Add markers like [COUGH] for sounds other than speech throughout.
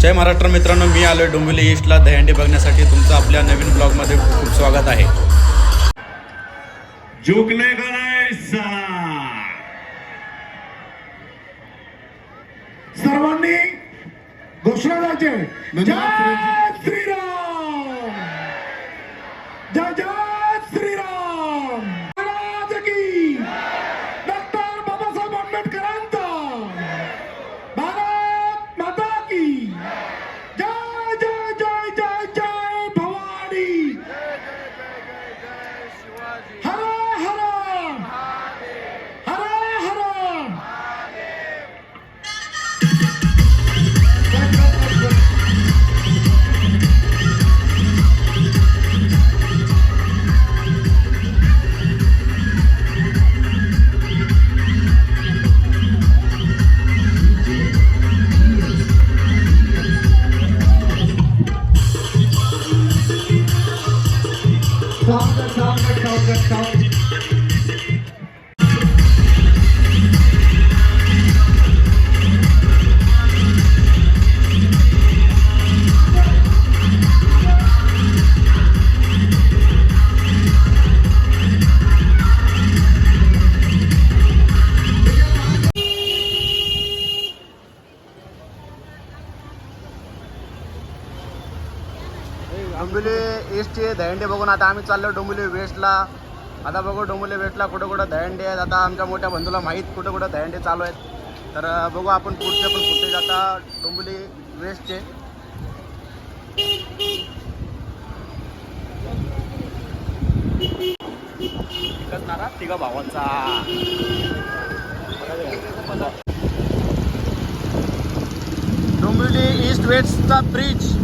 जय महाराष्ट्र मित्रांनो मी आलो डोंबिवली ईस्टला. दहीहंडी बघण्यासाठी तुमचं आपल्या नवीन ब्लॉगमध्ये खूप खूप स्वागत आहे. झुकने का नहीं साला सर्वांनी घोषणा द्यायचे जय Shriram! song, my toes are cold. ईस्टचे Dahihandi बघून आता आम्ही चाललो डोंबिवली वेस्टला. आता बघू डोंबिवली वेस्टला कुठं कुठं दहंडे आहेत. आता आमच्या मोठ्या बंधूला माहीत कुठं कुठं दहंडे चालू आहेत. तर बघू आपण पुढचे पण फुटेज आता डोंबिवली वेस्टचे. नारा तिघा भावांचा. डोंबिवली ईस्ट वेस्टचा ब्रिज.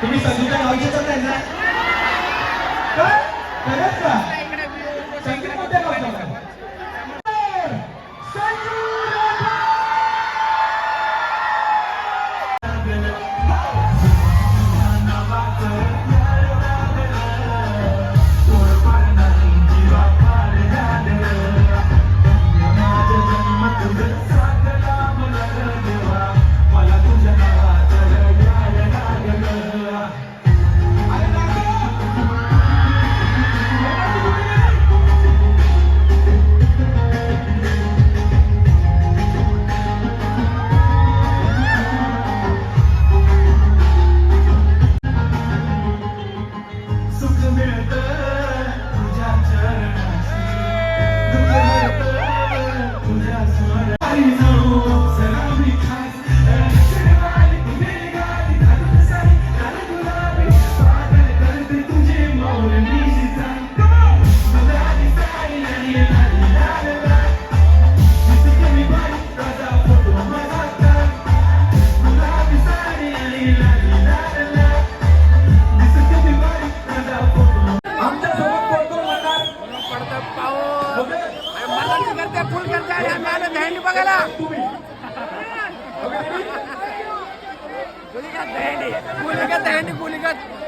तुम्ही संगीता गावचे चालताय ना काय? खरंच का? आठ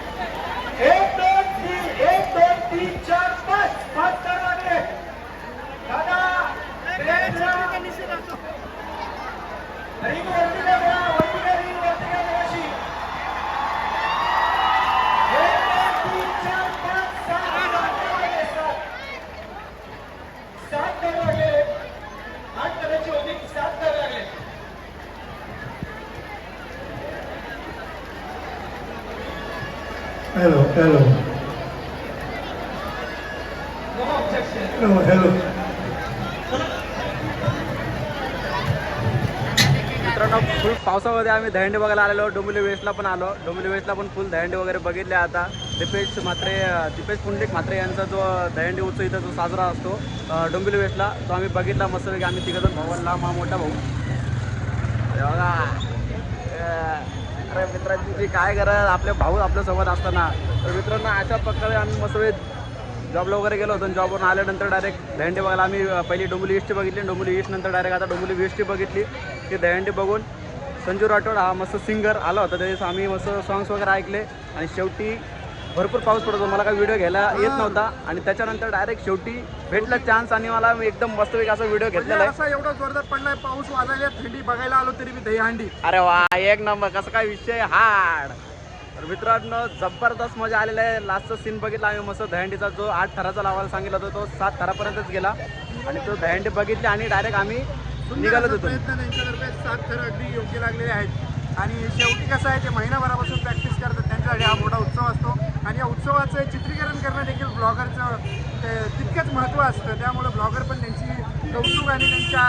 Hello, No objection. No, hello. मित्रांनो फुल पावसामध्ये आम्ही दहंडी बघायला आलेलो. डोंबिवली वेस्टला पण आलो. डोंबिवली वेस्टला पण फुल दहंडी वगैरे बघितले आता. दिपेश म्हात्रे दिपेश पुंडलिक म्हात्रे यांचा जो दहंडी उत्सव इथं जो साजरा असतो अ, डोंबिवली वेस्टला तो आम्ही बघितला मस्तपैकी आम्ही तिघजण भावांना मा मोठा भाऊ. बघा. अ, अरे मित्रांची जी काय गरज? आपले भाऊ आपल्यासोबत असताना. तर मित्रांनो अशा प्रकारे आम्ही मस्तपैकी जॉबला वगैरे गेलो होतो. जॉबवरून आल्यानंतर डायरेक्ट दहंडी बघायला आम्ही पहिली डोंबिवली ईस्ट बघितली. डोंबली ईस्ट नंतर डायरेक्ट आता डोंबिवली वेस्ट बघितली. ती दहंडी बघून संजू राठोड हा मस्त सिंगर आला होता. त्यावेळेस आम्ही मस्त सॉंग्स वगैरे ऐकले. आणि शेवटी भरपूर पाऊस पडत होता. मला काही व्हिडिओ घ्यायला येत नव्हता. आणि त्याच्यानंतर डायरेक्ट शेवटी भेटला चान्स आणि मला मी एकदम मस्तपैकी असा व्हिडिओ घेतलेला आहे. असा एवढा जोरदार पडलाय पाऊस वाजायला थंडी बघायला आलो तरी मी दहीहंडी. अरे वा एक नंबर. कसं काय विषय हाड. तर मित्रांनो जबरदस्त मजा आलेला आहे. लास्टचा सीन बघितला आम्ही. मस्त दहंडीचा जो आठ थराचा लावायला सांगितला होता तो सात थरापर्यंतच गेला. आणि तो दहंडी बघितली आणि डायरेक्ट आम्ही निघालत होतो सात थर अगदी योग्य लागलेले आहेत. आणि शेवटी कसं आहे ते महिनाभरापासून प्रॅक्टिस करतात. त्यांच्यासाठी हा मोठा उत्सव असतो. आणि या उत्सवाचं चित्रीकरण करणं देखील ब्लॉगरचं तितकंच महत्त्व असतं. त्यामुळं ब्लॉगर पण त्यांची कौतुक आणि त्यांच्या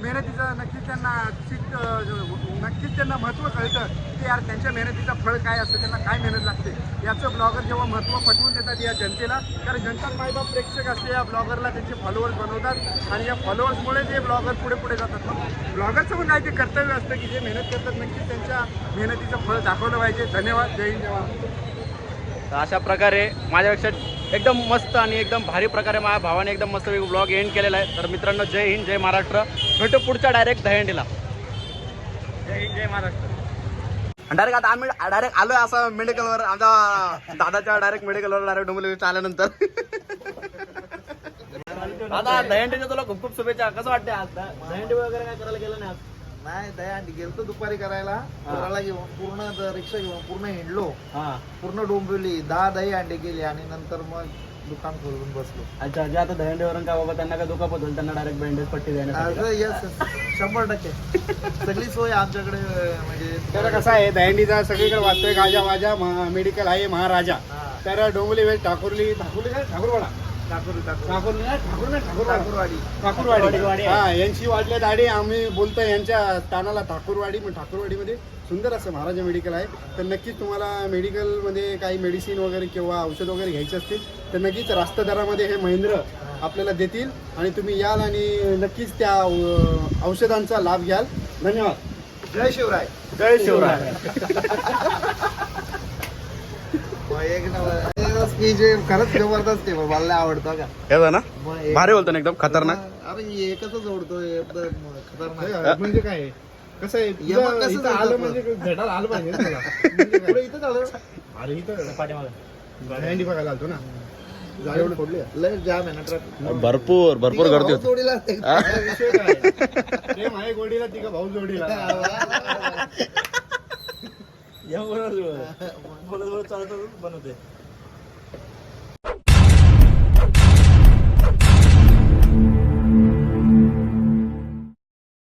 मेहनतीचं नक्कीच त्यांना चित नक्कीच त्यांना महत्त्व कळतं की यार त्यांच्या मेहनतीचं फळ काय असतं त्यांना काय मेहनत लागते? याचं ब्लॉगर जेव्हा महत्त्व पटवून देतात या जनतेला कारण जनता मायबाप प्रेक्षक असते या ब्लॉगरला त्यांचे फॉलोअर्स बनवतात आणि या फॉलोअर्समुळे ते ब्लॉगर पुढे पुढे जातात. मग ब्लॉगरचं पण काय ते कर्तव्य असतं की जे मेहनत करतात नक्कीच त्यांच्या मेहनतीचं फळ दाखवलं पाहिजे. धन्यवाद. जय हिंद जवान अशा प्रकारे माझ्यापेक्षा एकदम मस्त आणि एकदम भारी प्रकारे माझ्या भावाने एकदम मस्त ब्लॉग एंड केलेला आहे. तर मित्रांनो जय हिंद जय महाराष्ट्र. भेटू पुढच्या डायरेक्ट दहेंडीला जय हिंद जय महाराष्ट्र. डायरेक्ट आता आम्ही डायरेक्ट आलोय असं मेडिकलवर आमच्या दादाच्या डायरेक्ट मेडिकलवर डायरेक्ट डोंबिवली आल्यानंतर आता दहंडीच्या तुला खूप खूप शुभेच्छा. कसं वाटते आज? दहंडी वगैरे काय करायला गेलं नाही आज? नाही दयाहंडी गेलतो दुपारी करायला. पोराला घेऊन? पूर्ण रिक्षा घेऊन पूर्ण हिंडलो. हा. पूर्ण डोंबिवली. दहा दही अंडे केली आणि नंतर मग दुकान खोलून बसलो. अच्छा जे आता दहंडीवरून काय बाबा त्यांना काय दुखापत होईल त्यांना डायरेक्ट बँडेज पट्टी येस शंभर टक्के. सगळी सोय आमच्याकडे तर म्हणजे कसं आहे दहंडीचा सगळीकडे वाचतोय गाजा वाजा मेडिकल आहे महाराजा. तर डोंबिवली वेळ ठाकुर्ली ठाकुर्ली काय? ठाकूरवाडा? ठाकूर ठाकूर ठाकुर्ली नाही ठाकूर नाही ठाकूरवाडा. ठाकूरवाडी. ठाकूरवाडी. ठाकूरवाडी. हा यांची वाढल्या दाढी. आम्ही बोलतोय यांच्या स्थानाला ठाकूरवाडी पण ठाकूरवाडीमध्ये सुंदर असं महाराजा मेडिकल आहे. तर नक्कीच तुम्हाला मेडिकलमध्ये काही मेडिसिन वगैरे किंवा औषध वगैरे घ्यायचे असतील तर नक्कीच रास्त दरामध्ये हे महेंद्र आपल्याला देतील. आणि तुम्ही याल आणि नक्कीच त्या औषधांचा लाभ घ्याल. धन्यवाद. जय शिवराय. जय शिवराय. [LAUGHS] एक नंबर स्पीच खरंच जबरदस्त आहे मला आवडतो का ना. मग एक- भारी बोलतो ना एकदम खतरनाक. अरे एकच आवडतो एकदम खतरनाक. म्हणजे काय? कसं आहे? कसं इथं आलं? म्हणजे भेटायला आलं पाहिजे ना तुला. म्हणजे काय? पुढे इथं झालं अरे इथं. दहंडी बघायला आलतो ना. जागा एवढी फोडली आहे. लय जाम आहे ना ट्रॅफिक भरपूर भरपूर गर्दी होती. जोडीला काय विषय काय? प्रेम आहे गोडीला ती का भाऊ जोडीला.